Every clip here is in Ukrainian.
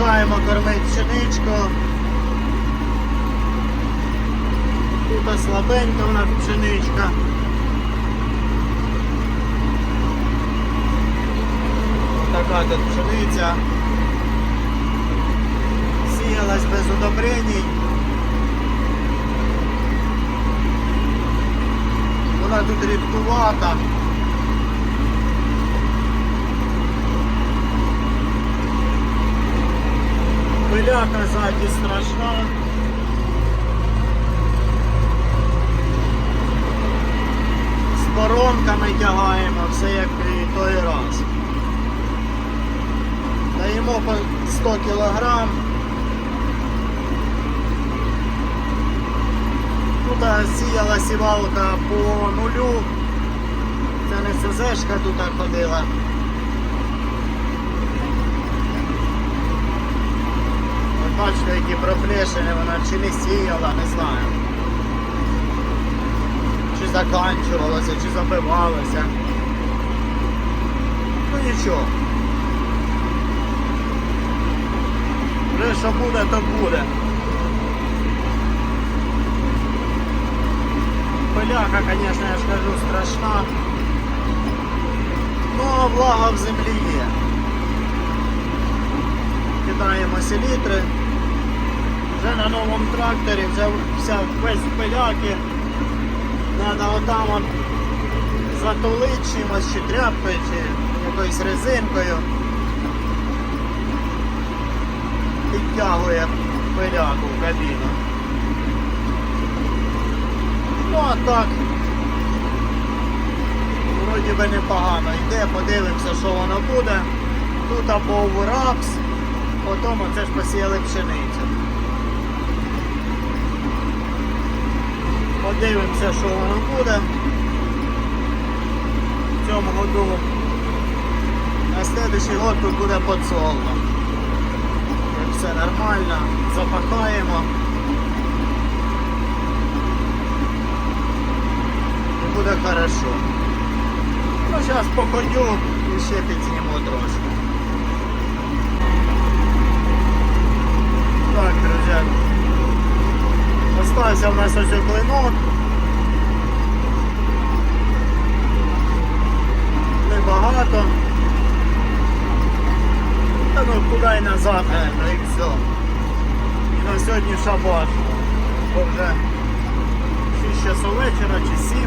Продовжаємо кормити пшеничку. Тут слабенька у нас пшеничка. Така тут пшениця. Сіялась без удобрень. Вона тут рідкувата. Пиляка ззаді страшна. З коронками тягаємо, все як і той раз. Даємо по 100 кг. Тут сіяла сівалка по нулю. Це не СЗшка тут ходила. Бачите, які проплешини вона чи не сіяла, не знаю. Чи заканчувалося, чи забивалося. Ну нічого. Вже що буде, то буде. Пиляка, звісно, я ж кажу, страшна. Ну, а влага в землі є. Кидаємо селітри. Вже на новому тракторі взяв вся весь пиляки. Треба отам от затулити чимось, чи тряпкою, чи якоюсь резинкою. Підтягує пиляку в кабіну. Ну а так. Вроді би непогано йде, подивимося, що воно буде. Тут або рапс, потім оце ж посіяли пшеницю. Подивимося, що воно буде. В цьому году. На следующий год тут буде подсолно. Все нормально, запахаємо. І буде хорошо. Ну, зараз походю і ще підзніму трошки. Так, друзі. Остався в нас ось клинок. Небагато. Та ну куди й назад, е, і все. І на сьогодні шабаш. Бо вже 6 часов вечора чи 7.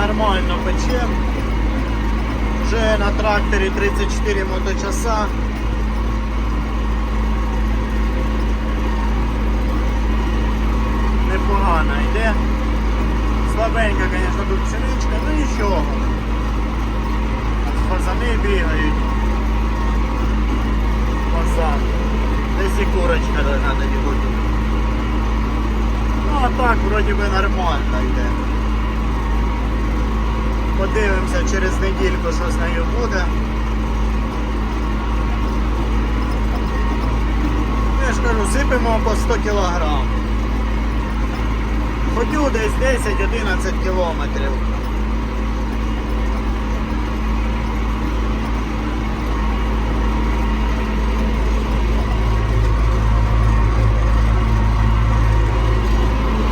Нормально печем. Вже на тракторі 34 моточаса. Непогано йде. Слабенька, звісно, тут пшеничка, ну нічого. Пацани бігають. Позаду. Десь і курочка тоді бути. Ну а так вроді би нормально йде. Подивимося через недільку, що з нею буде. Я ж кажу, сипемо по 100 кілограм. Ходю десь 10-11 кілометрів.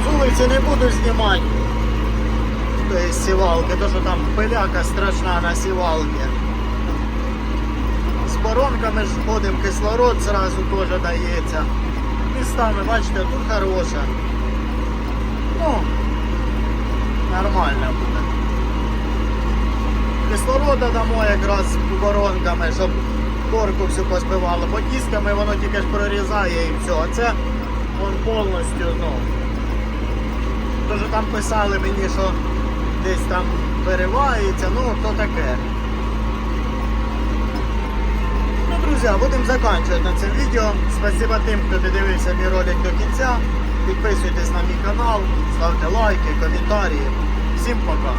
З вулиці не буду знімати. Тобто сівалки, то що там пиляка страшна на сівалки. З боронками ж ходимо, кислород зразу теж дається. Містами, бачите, тут хороша. Ну, нормально буде. Кислорода дамо якраз воронками, щоб корку всю позбивало, бо тісками воно тільки ж прорізає і все. А це вон повністю, ну. Тож там писали мені, що десь там переривається, ну то таке. Ну, друзі, будемо закінчувати на це відео. Спасибо тим, хто додивився мій ролик до кінця. Підписуйтесь на мій канал, ставте лайки, коментарі. Всім пока!